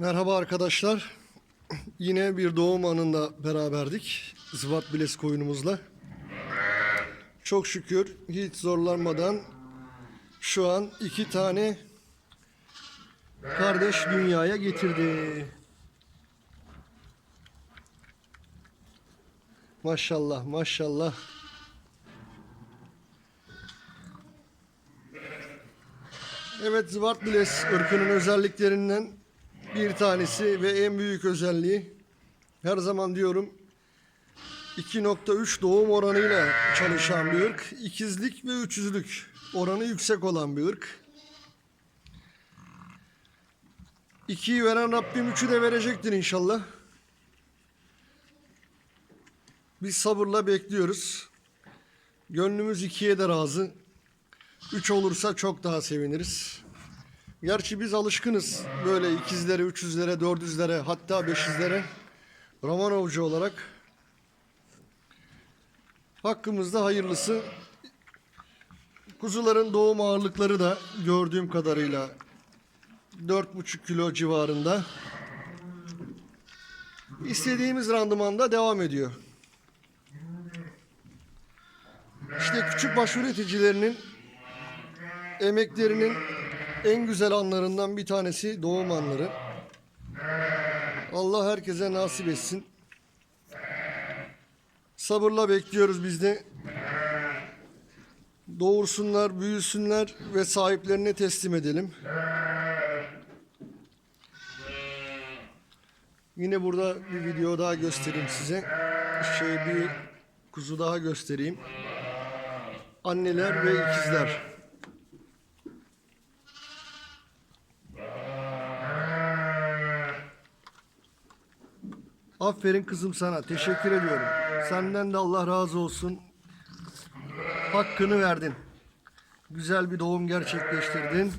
Merhaba arkadaşlar. Yine bir doğum anında beraberdik. Zıvat Biles koyunumuzla. Çok şükür hiç zorlanmadan şu an iki tane kardeş dünyaya getirdi. Maşallah maşallah. Evet Zıvat Biles ırkının özelliklerinden bir tanesi ve en büyük özelliği her zaman diyorum 2.3 doğum oranıyla çalışan bir ırk. İkizlik ve üçüzlük oranı yüksek olan bir ırk. 2'yi veren Rabbim 3'ü de verecektir inşallah. Biz sabırla bekliyoruz. Gönlümüz ikiye de razı. Üç olursa çok daha seviniriz. Gerçi biz alışkınız böyle ikizlere, üçüzlere, dördüzlere hatta beşizlere Romanovcu olarak. Hakkımızda hayırlısı. Kuzuların doğum ağırlıkları da gördüğüm kadarıyla 4,5 kilo civarında. İstediğimiz randımanda devam ediyor. İşte küçük baş üreticilerinin emeklerinin en güzel anlarından bir tanesi doğum anları. Allah herkese nasip etsin. Sabırla bekliyoruz biz de. Doğursunlar, büyüsünler ve sahiplerine teslim edelim. Yine burada bir video daha göstereyim size. Şey bir kuzu daha göstereyim. Anneler ve ikizler. Aferin kızım sana. Teşekkür ediyorum. Senden de Allah razı olsun. Hakkını verdin. Güzel bir doğum gerçekleştirdin.